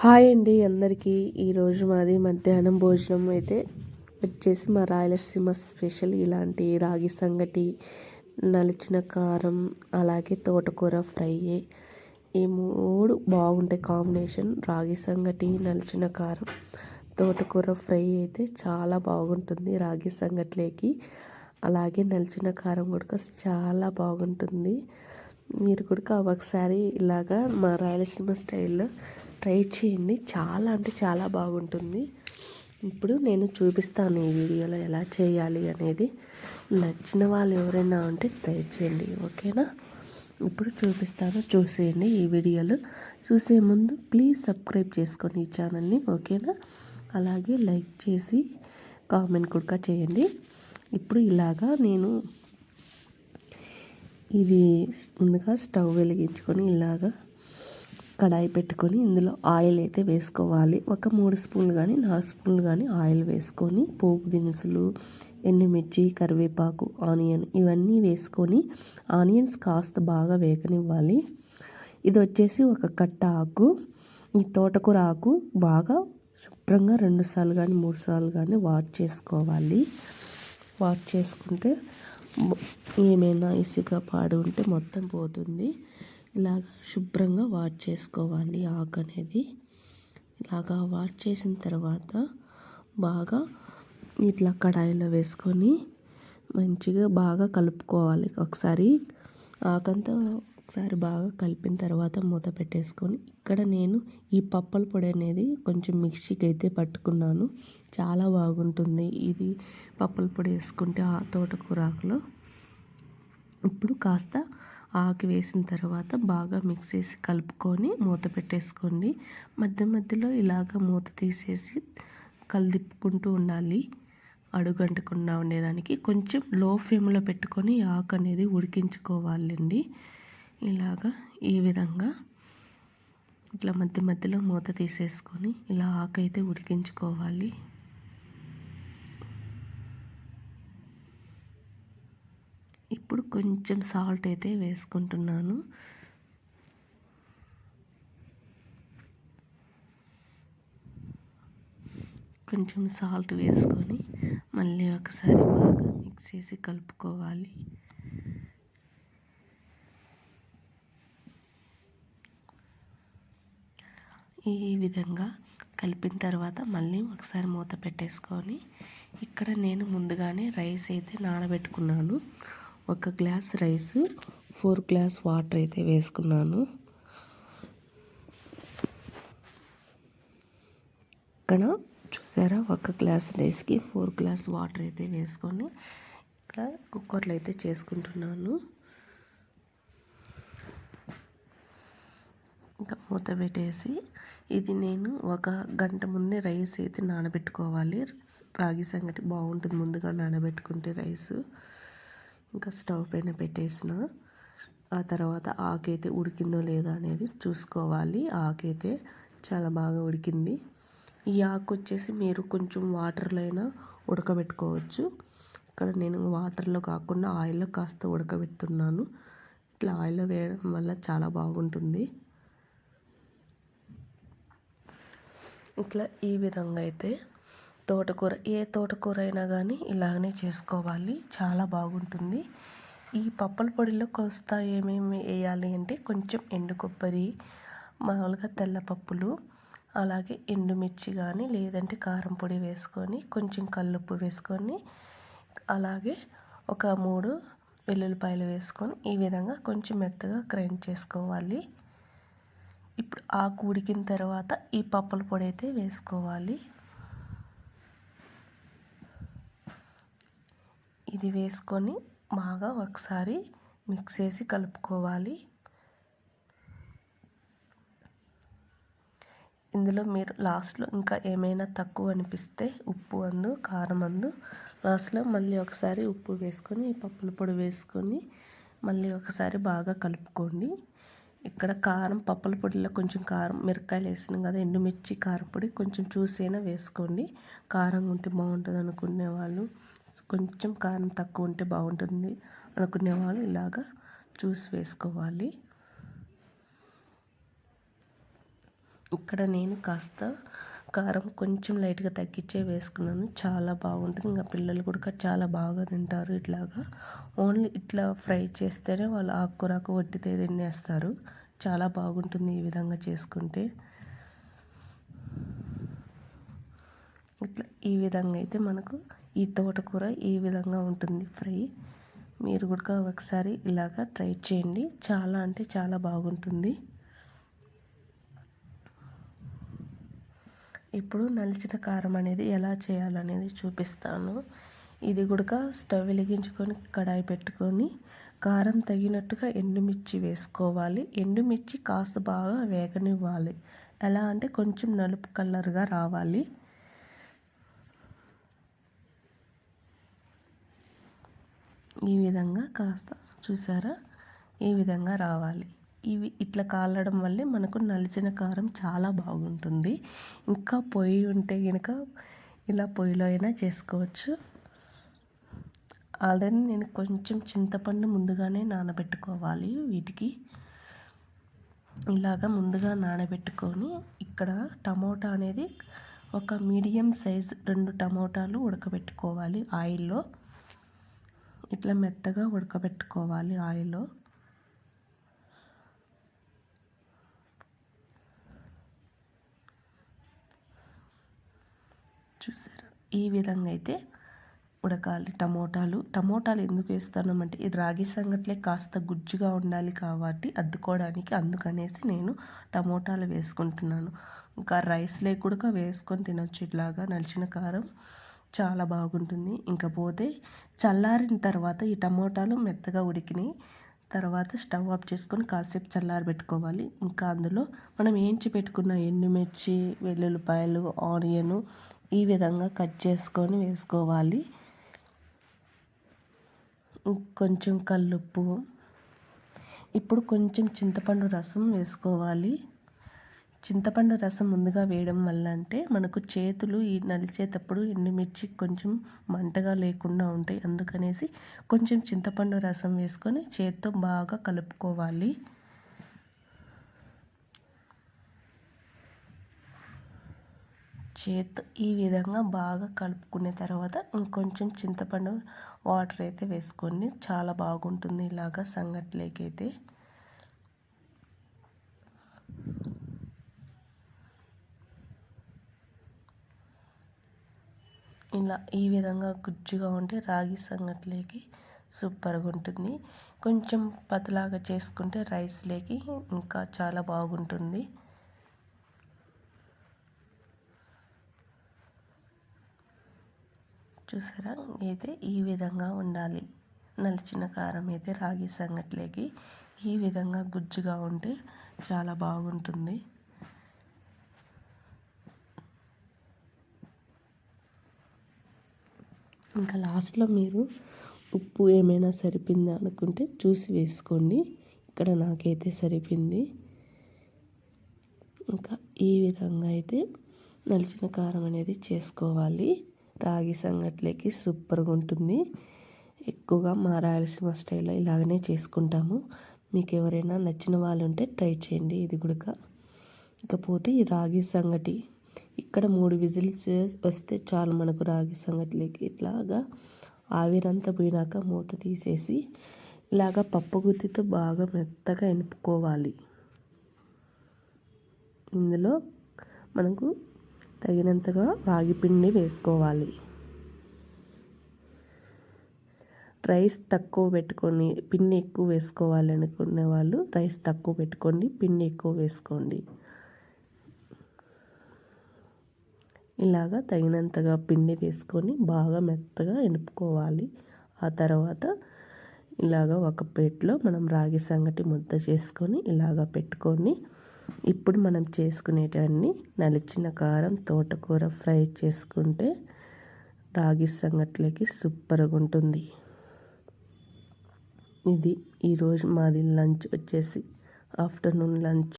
Hi అండి అందరికీ. ఈరోజు మాది మధ్యాహ్నం భోజనం అయితే వచ్చేసి మా రాయలసీమ స్పెషల్ ఇలాంటి రాగి సంగటి నలిచిన కారం అలాగే తోటకూర ఫ్రై ఈ మూడు బాగుంటాయి కాంబినేషన్. రాగి సంగటి నలిచిన కారం తోటకూర ఫ్రై అయితే చాలా బాగుంటుంది రాగి సంగటిలోకి. అలాగే నలిచిన కారం కూడా చాలా బాగుంటుంది. మీరు కూడా ఒకసారి ఇలాగా మా రాయలసీమ స్టైల్లో ట్రై చేయండి. చాలా అంటే చాలా బాగుంటుంది. ఇప్పుడు నేను చూపిస్తాను ఈ వీడియోలో ఎలా చేయాలి అనేది. నచ్చిన వాళ్ళు ఎవరైనా ఉంటే ట్రై చేయండి. ఓకేనా? ఇప్పుడు చూపిస్తాను. చూసేయండి ఈ వీడియోలు. చూసే ముందు ప్లీజ్ సబ్స్క్రైబ్ చేసుకొని ఈ ఛానల్ని. ఓకేనా? అలాగే లైక్ చేసి కామెంట్ కూడా చేయండి. ఇప్పుడు ఇలాగా నేను ఇది ముందుగా స్టవ్ వెలిగించుకొని ఇలాగా కడాయి పెట్టుకొని ఇందులో ఆయిల్ అయితే వేసుకోవాలి. ఒక మూడు స్పూన్లు కానీ నాలుగు స్పూన్లు కానీ ఆయిల్ వేసుకొని పోపు దినుసులు ఎండుమిర్చి కరివేపాకు ఆనియన్ ఇవన్నీ వేసుకొని ఆనియన్స్ కాస్త బాగా వేగనివ్వాలి. ఇది వచ్చేసి ఒక కట్ట ఆకు. ఈ తోటకూర ఆకు బాగా శుభ్రంగా రెండుసార్లు కానీ మూడు సార్లు కానీ వాష్ చేసుకోవాలి. వాష్ చేసుకుంటే ఏమైనా ఇసుక పాడు ఉంటే మొత్తం పోతుంది. ఇలాగ శుభ్రంగా వాష్ చేసుకోవాలి ఆకు అనేది ఇలాగా వాష్ చేసిన తర్వాత బాగా ఇట్లా కడాయిలో వేసుకొని మంచిగా బాగా కలుపుకోవాలి. ఒకసారి ఆకంతా ఒకసారి బాగా కలిపిన తర్వాత మూత పెట్టేసుకొని ఇక్కడ నేను ఈ పప్పల పొడి అనేది కొంచెం మిక్సీకి అయితే పట్టుకున్నాను. చాలా బాగుంటుంది. ఇది పప్పల పొడి వేసుకుంటే ఆ తోటకూర ఆకులో. ఇప్పుడు కాస్త ఆకు వేసిన తర్వాత బాగా మిక్స్ చేసి కలుపుకొని మూత పెట్టేసుకోండి. మధ్య మధ్యలో ఇలాగ మూత తీసేసి కలిదిప్పుకుంటూ ఉండాలి. అడుగంటకుండా ఉండేదానికి కొంచెం లో ఫ్లేమ్లో పెట్టుకొని ఆకు అనేది ఉడికించుకోవాలండి. ఇలాగా ఈ విధంగా ఇట్లా మధ్య మధ్యలో మూత తీసేసుకొని ఇలా ఆకు అయితే ఉడికించుకోవాలి. ఇప్పుడు కొంచెం సాల్ట్ అయితే వేసుకుంటున్నాను. కొంచెం సాల్ట్ వేసుకొని మళ్ళీ ఒకసారి బాగా మిక్స్ చేసి కలుపుకోవాలి. ఈ విధంగా కలిపిన తర్వాత మళ్ళీ ఒకసారి మూత పెట్టేసుకొని ఇక్కడ నేను ముందుగానే రైస్ అయితే నానబెట్టుకున్నాను. ఒక glass rice four glass water అయితే వేసుకున్నాను. ఇక్కడ చూసారా? ఒక గ్లాస్ రైస్కి ఫోర్ గ్లాస్ వాటర్ అయితే వేసుకొని ఇక్కడ కుక్కర్లో అయితే చేసుకుంటున్నాను. ఇంకా మూత పెట్టేసి ఇది నేను ఒక గంట ముందే రైస్ అయితే నానబెట్టుకోవాలి. రాగి సంగటి బాగుంటుంది ముందుగా నానబెట్టుకుంటే రైస్. ఇంకా స్టవ్ పైన పెట్టేసిన. ఆ తర్వాత ఆకైతే ఉడికిందో లేదో అనేది చూసుకోవాలి. ఆకైతే చాలా బాగా ఉడికింది. ఈ ఆకు వచ్చేసి మీరు కొంచెం వాటర్లో అయినా ఉడకబెట్టుకోవచ్చు. ఇక్కడ నేను వాటర్లో కాకుండా ఆయిల్లో కాస్త ఉడకబెడుతున్నాను. ఇట్లా ఆయిల్లో వేయడం వల్ల చాలా బాగుంటుంది. ఇట్లా ఈ విధంగా అయితే తోటకూర ఏ తోటకూర అయినా కానీ ఇలాగనే చేసుకోవాలి. చాలా బాగుంటుంది. ఈ పప్పల పొడిలో కొస్త ఏమేమి వేయాలి అంటే కొంచెం ఎండు కొబ్బరి మామూలుగా తెల్ల పప్పులు అలాగే ఎండుమిర్చి కానీ లేదంటే కారం పొడి వేసుకొని కొంచెం కల్లుప్పు వేసుకొని అలాగే ఒక మూడు వెల్లుల్లిపాయలు వేసుకొని ఈ విధంగా కొంచెం మెత్తగా గ్రైండ్ చేసుకోవాలి. ఇప్పుడు ఆకు ఉడికిన తర్వాత ఈ పప్పుల పొడి అయితే వేసుకోవాలి. ఇది వేసుకొని బాగా ఒకసారి మిక్స్ చేసి కలుపుకోవాలి. ఇందులో మీరు లాస్ట్లో ఇంకా ఏమైనా తక్కువ అనిపిస్తే ఉప్పు అందు కారం అందు లాస్ట్లో మళ్ళీ ఒకసారి ఉప్పు వేసుకొని పప్పుల పొడి వేసుకొని మళ్ళీ ఒకసారి బాగా కలుపుకోండి. ఇక్కడ కారం పప్పుల పొడిలో కొంచెం కారం మిరపకాయలు వేసినాం కదా ఎండుమిర్చి కారపొడి కొంచెం చూసైనా వేసుకోండి. కారం ఉంటే బాగుంటుంది అనుకునే వాళ్ళు కొంచెం కారం తక్కువ ఉంటే బాగుంటుంది అనుకునే వాళ్ళు ఇలాగ చూసి వేసుకోవాలి. ఇక్కడ నేను కాస్త కారం కొంచెం లైట్గా తగ్గించే వేసుకున్నాను. చాలా బాగుంటుంది. ఇంకా పిల్లలు కూడా చాలా బాగా తింటారు ఇట్లాగా. ఓన్లీ ఇట్లా ఫ్రై చేస్తేనే వాళ్ళు ఆకుకూరకు వట్టితే తినేస్తారు. చాలా బాగుంటుంది ఈ విధంగా చేసుకుంటే. ఇట్లా ఈ విధంగా అయితే మనకు ఈ తోటకూర ఈ విధంగా ఉంటుంది ఫ్రై. మీరు కూడా ఒకసారి ఇలాగా ట్రై చేయండి. చాలా అంటే చాలా బాగుంటుంది. ఇప్పుడు నలిచిన కారం అనేది ఎలా చేయాలనేది చూపిస్తాను. ఇది కూడా స్టవ్ వెలిగించుకొని కడాయి పెట్టుకొని కారం తగినట్టుగా ఎండుమిర్చి వేసుకోవాలి. ఎండుమిర్చి కాస్త బాగా వేగనివ్వాలి. ఎలా అంటే కొంచెం నలుపు కలర్గా రావాలి. ఈ విధంగా కాస్త చూసారా? ఈ విధంగా రావాలి. ఇవి ఇట్లా కాలడం వల్లే మనకు నలిచిన కారం చాలా బాగుంటుంది. ఇంకా పొయ్యి ఉంటే కనుక ఇలా పొయ్యిలో అయినా చేసుకోవచ్చు. ఆల్రెడీ నేను కొంచెం చింతపండు ముందుగానే నానబెట్టుకోవాలి వీటికి. ఇలాగ ముందుగా నానబెట్టుకొని ఇక్కడ టమోటా అనేది ఒక మీడియం సైజ్ రెండు టమోటాలు ఉడకబెట్టుకోవాలి ఆయిల్లో. ఇట్లా మెత్తగా ఉడకబెట్టుకోవాలి ఆయిల్లో. చూసారు? ఈ విధంగా అయితే ఉడకాలి టమోటాలు. టమోటాలు ఎందుకు వేస్తానమంటే ఇది రాగి సంగట్లే కాస్త గుజ్జుగా ఉండాలి కాబట్టి అద్దుకోవడానికి. అందుకనేసి నేను టమోటాలు వేసుకుంటున్నాను. ఇంకా రైస్లే కూడా వేసుకొని తినొచ్చు ఇట్లాగా నలిచిన కారం. చాలా బాగుంటుంది. ఇంకా పోతే చల్లారిన తర్వాత ఈ టమోటాలు మెత్తగా ఉడికినాయి. తర్వాత స్టవ్ ఆఫ్ చేసుకొని కాసేపు చల్లారి పెట్టుకోవాలి ఇంకా అందులో మనం ఏంచి పెట్టుకున్న ఎండుమిర్చి వెల్లుల్లిపాయలు ఆనియన్ ఈ విధంగా కట్ చేసుకొని వేసుకోవాలి. కొంచెం కల్లుప్పు. ఇప్పుడు కొంచెం చింతపండు రసం వేసుకోవాలి. చింతపండు రసం ముందుగా వేయడం వల్ల అంటే మనకు చేతులు ఈ నలిచేటప్పుడు ఎండుమిర్చి కొంచెం మంటగా లేకుండా ఉంటాయి. అందుకనేసి కొంచెం చింతపండు రసం వేసుకొని చేత్తో బాగా కలుపుకోవాలి. చేత్తో ఈ విధంగా బాగా కలుపుకునే తర్వాత ఇంకొంచెం చింతపండు వాటర్ అయితే వేసుకొని చాలా బాగుంటుంది ఇలాగా సంగట్లేకైతే. ఇలా ఈ విధంగా గుజ్జుగా ఉంటే రాగి సంగట్లేకి సూపర్గా ఉంటుంది. కొంచెం పతలాగా చేసుకుంటే రైస్లేకి ఇంకా చాలా బాగుంటుంది. చూసారా? అయితే ఈ విధంగా ఉండాలి. నలిచిన కారం అయితే రాగి సంగట్లేకి ఈ విధంగా గుజ్జుగా ఉంటే చాలా బాగుంటుంది. ఇంకా లాస్ట్లో మీరు ఉప్పు ఏమైనా సరిపోయిందా అనుకుంటే చూసి వేసుకోండి. ఇక్కడ నాకైతే సరిపోయింది ఇంకా ఈ విధంగా అయితే నలిచిన కారం అనేది చేసుకోవాలి. రాగి సంగట్లేకి సూపర్గా ఉంటుంది. ఎక్కువగా మా రాయలసీమ స్టైల్లో ఇలాగనే చేసుకుంటాము. మీకు ఎవరైనా నచ్చిన వాళ్ళు ఉంటే ట్రై చేయండి. ఇది కూడా ఇకపోతే ఈ రాగి సంగటి ఇక్కడ మూడు విజిల్స్ వస్తే చాలు మనకు రాగి సంగటిలోకి ఇట్లాగా ఆవిరంతా పోయినాక మూత తీసేసి ఇలాగ పప్పు గుత్తితో బాగా మెత్తగా ఎనుపుకోవాలి. ఇందులో మనకు తగినంతగా రాగి పిండి వేసుకోవాలి. రైస్ తక్కువ పెట్టుకొని పిండి ఎక్కువ వేసుకోవాలి అనుకునే వాళ్ళు రైస్ తక్కువ పెట్టుకోండి పిండి ఎక్కువ వేసుకోండి. ఇలాగా తగినంతగా పిండి వేసుకొని బాగా మెత్తగా ఎనుపుకోవాలి. ఆ తర్వాత ఇలాగ ఒక ప్లేట్లో మనం రాగి సంగటి ముద్ద చేసుకొని ఇలాగ పెట్టుకొని ఇప్పుడు మనం చేసుకునేటన్ని నలిచిన కారం తోటకూర ఫ్రై చేసుకుంటే రాగి సంగట్లకి సూపర్గా ఉంటుంది. ఇది ఈరోజు మాది లంచ్ వచ్చేసి ఆఫ్టర్నూన్ లంచ్.